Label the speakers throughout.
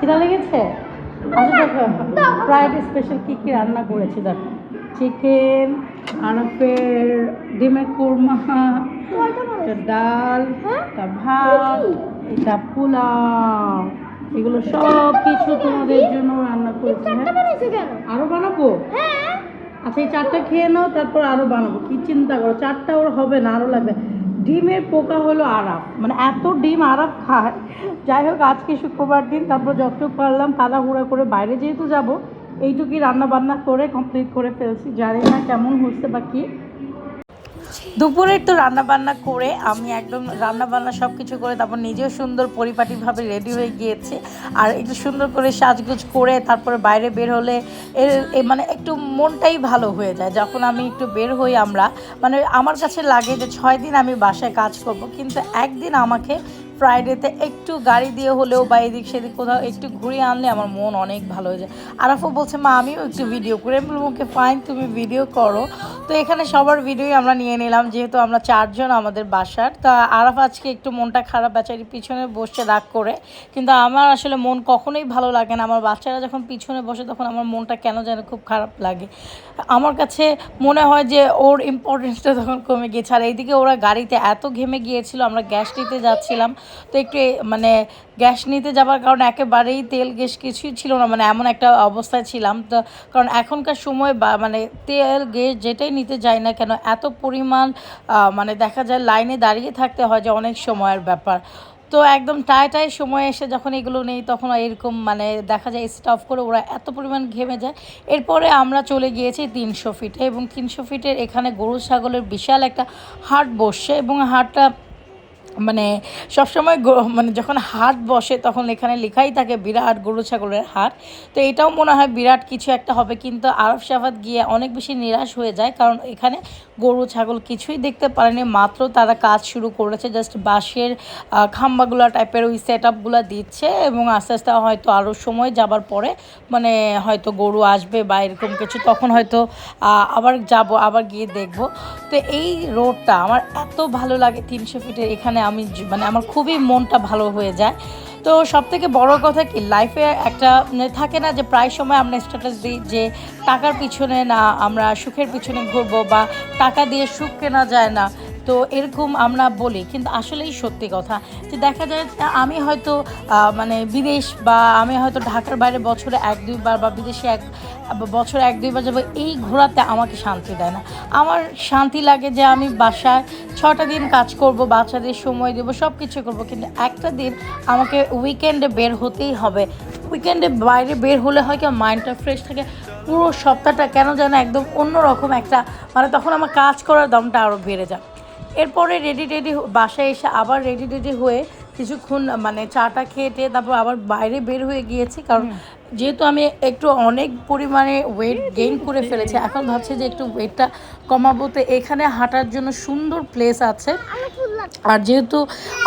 Speaker 1: খিদা লেগেছে? আচ্ছা দেখো ফ্রাইড স্পেশাল কী কী রান্না করেছি দেখো। চিকেন আরফের ডিমের কুরমা ডাল
Speaker 2: হ্যাঁ?
Speaker 1: ভাত এটা পোলাও। এগুলো সব কিছু তোমাদের জন্য রান্না করেছি হ্যাঁ? আরও বানাবো?
Speaker 2: হ্যাঁ।
Speaker 1: আচ্ছা এই চারটা খেয়ে নাও তারপর আরও বানাবো। কি চিন্তা করো চারটা ওর হবে না আরও লাগবে। ডিমের পোকা হলো আরাফ। মানে এত ডিম আরাফ খায়। যাই হোক, আজকে শুক্রবার দিন, তারপর যতটুকু পারলাম তাড়াহুড়া করে বাইরে যেহেতু যাব, এইটুকুই রান্না বান্না করে কমপ্লিট করে ফেলছি। জানি না কেমন হচ্ছে বা কি। দুপুরের তো রান্না বান্না করে আমি একদম রান্না বান্না সব কিছু করে তারপর নিজেও সুন্দর পরিপাটিভাবে রেডি হয়ে গিয়েছি। আর একটু সুন্দর করে সাজগুজ করে তারপরে বাইরে বের হলে এর মানে একটু মনটাই ভালো হয়ে যায়। যখন আমি একটু বের হই আমরা মানে আমার কাছে লাগে যে ছয় দিন আমি বাসায় কাজ করব, কিন্তু একদিন আমাকে ফ্রাইডেতে একটু গাড়ি দিয়ে হলেও বা এদিক সেদিক কোথাও একটু ঘুরিয়ে আনলে আমার মন অনেক ভালো হয়ে যায়। আরাফও বলছে, মা, আমিও একটু ভিডিও করে। আমি বললাম ওকে ফাইন তুমি ভিডিও করো। তো এখানে সবার ভিডিওই আমরা নিয়ে নিলাম, যেহেতু আমরা চারজন আমাদের বাসার। তা আরাফ আজকে একটু মনটা খারাপ বেচারি পিছনে বসে রাগ করে। কিন্তু আমার আসলে মন কখনোই ভালো লাগে না। আমার বাচ্চারা যখন পিছনে বসে, তখন আমার মনটা কেন যেন খুব খারাপ লাগে। আমার কাছে মনে হয় যে ওর ইম্পর্টেন্সটা তখন কমে গিয়েছে আর এইদিকে ওরা গাড়িতে এত ঘেমে গিয়েছিল, আমরা গ্যাস নিতে যাচ্ছিলাম। তো একটু মানে গ্যাস নিতে যাবার কারণে একেবারেই তেল গ্যাস কিছুই ছিল না। মানে এমন একটা অবস্থায় ছিলাম। তো কারণ এখনকার সময় বা মানে তেল গ্যাস যেটাই নিতে যাই না কেন? এত পরিমাণ মানে দেখা যায় লাইনে দাঁড়িয়ে থাকতে হয় যে অনেক সময়ের ব্যাপার। তো একদম টায় টায় সময় এসে যখন এগুলো নেই তখন এরকম মানে দেখা যায় স্টপ করে ওরা এত পরিমাণ ঘেমে যায়। এরপরে আমরা চলে গিয়েছি তিনশো ফিটে এবং তিনশো ফিটের এখানে গরু, ছাগলের বিশাল একটা হাট বসছে এবং হাটটা মানে সবসময় মানে যখন হাট বসে তখন এখানে লেখাই থাকে বিরাট গরু ছাগলের হাট তো এটাও মনে হয় বিরাট কিছু একটা হবে, কিন্তু আরব সাফাত গিয়ে অনেক বেশি নিরাশ হয়ে যায়, কারণ এখানে গরু ছাগল কিছুই দেখতে পারেনি, মাত্র তারা কাজ শুরু করেছে জাস্ট বাঁশের খাম্বাগুলা টাইপের ওই সেট আপগুলো দিচ্ছে এবং আস্তে আস্তে হয়তো আরও সময় যাবার পরে মানে হয়তো গরু আসবে বা এরকম কিছু, তখন হয়তো আবার যাব, আবার গিয়ে দেখব। তো এই রোডটা আমার এত ভালো লাগে তিনশো ফিটের এখানে আমি মানে আমার খুবই মনটা ভালো হয়ে যায়। তো সব থেকে বড় কথা কি লাইফে একটা মানে থাকে না যে প্রায় সময় আমরা স্ট্যাটাস দিই যে টাকার পিছনে না আমরা সুখের পিছনে ঘুরবো বা টাকা দিয়ে সুখ কেনা যায় না। তো এরকম আমরা বলি, কিন্তু আসলেই সত্যি কথা যে দেখা যায়, আমি হয়তো মানে বিদেশ বা আমি হয়তো ঢাকার বাইরে বছরে এক, দুইবার বা বিদেশে এক বছরে এক, দুইবার যাব, এই ঘোরাতে আমাকে শান্তি দেয় না। আমার শান্তি লাগে যে আমি বাসায় ছটা দিন কাজ করব, বাচ্চাদের সময় দেবো সব কিছু করব, কিন্তু একটা দিন আমাকে উইকেন্ডে বের হতেই হবে। উইকেন্ডে বাইরে বের হলে হয় কি মাইন্ডটা ফ্রেশ থাকে, পুরো সপ্তাহটা কেন যেন একদম অন্যরকম একটা মানে তখন আমার কাজ করার দমটা আরও বেড়ে যায়। এরপরে রেডি রেডি বাসায় এসে আবার রেডি রেডি হয়ে কিছুক্ষণ মানে চাটা খেয়ে টেয়ে তারপর আবার বাইরে বের হয়ে গিয়েছি। কারণ যেহেতু আমি একটু অনেক পরিমাণে ওয়েট গেইন করে ফেলেছি এখন ভাবছি যে একটু ওয়েটটা কমাবো। তো এখানে হাঁটার জন্য সুন্দর প্লেস আছে। আর যেহেতু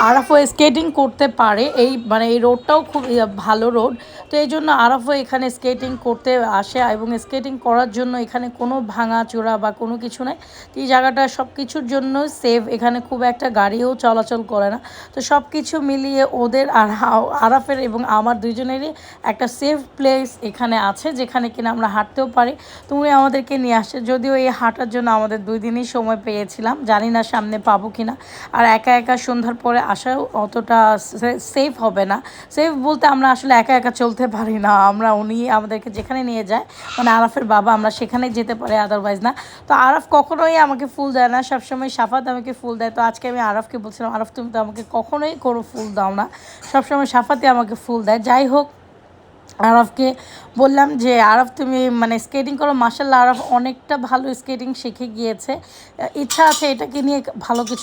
Speaker 1: আরাফও স্কেটিং করতে পারে, এই মানে এই রোডটাও খুব ভালো রোড তো এই জন্য আরাফও এখানে স্কেটিং করতে আসে এবং স্কেটিং করার জন্য এখানে কোনো ভাঙা চোরা বা কোনো কিছু নাই। তো এই জায়গাটা সব কিছুর জন্য সেফ এখানে খুব একটা গাড়িও চলাচল করে না। তো সব কিছু মিলিয়ে ওদের আর আরাফের এবং আমার দুজনেরই একটা সেফ প্লেস এখানে আছে, যেখানে কিনা আমরা হাঁটতেও পারি। তুমি আমাদেরকে নিয়ে আসছে যদিও এই হাঁটার জন্য আমাদের দুই দিনই সময় পেয়েছিলাম, জানি না সামনে পাবো কিনা। আর একা একা সন্ধ্যার পরে আসাও অতটা সেফ হবে না। সেফ বলতে আমরা আসলে একা একা চলতে পারি না। আমরা উনি আমাদেরকে যেখানে নিয়ে যায় মানে আরাফের বাবা, আমরা সেখানে যেতে পারি আদারওয়াইজ না। তো আরাফ কখনোই আমাকে ফুল দেয় না। সবসময় সাফাত আমাকে ফুল দেয়। তো আজকে আমি আরাফকে বলছিলাম, আরাফ, তুমি তো আমাকে কখনোই কোনো ফুল দাও না। সবসময় সাফাতে আমাকে ফুল দেয়। যাই হোক, আরফকে বললাম যে, আরফ, তুমি মানে স্কেটিং করো। মার্শাল্লাহ আরফ অনেকটা ভালো স্কেটিং শিখে গিয়েছে। ইচ্ছা আছে এটাকে নিয়ে ভালো কিছু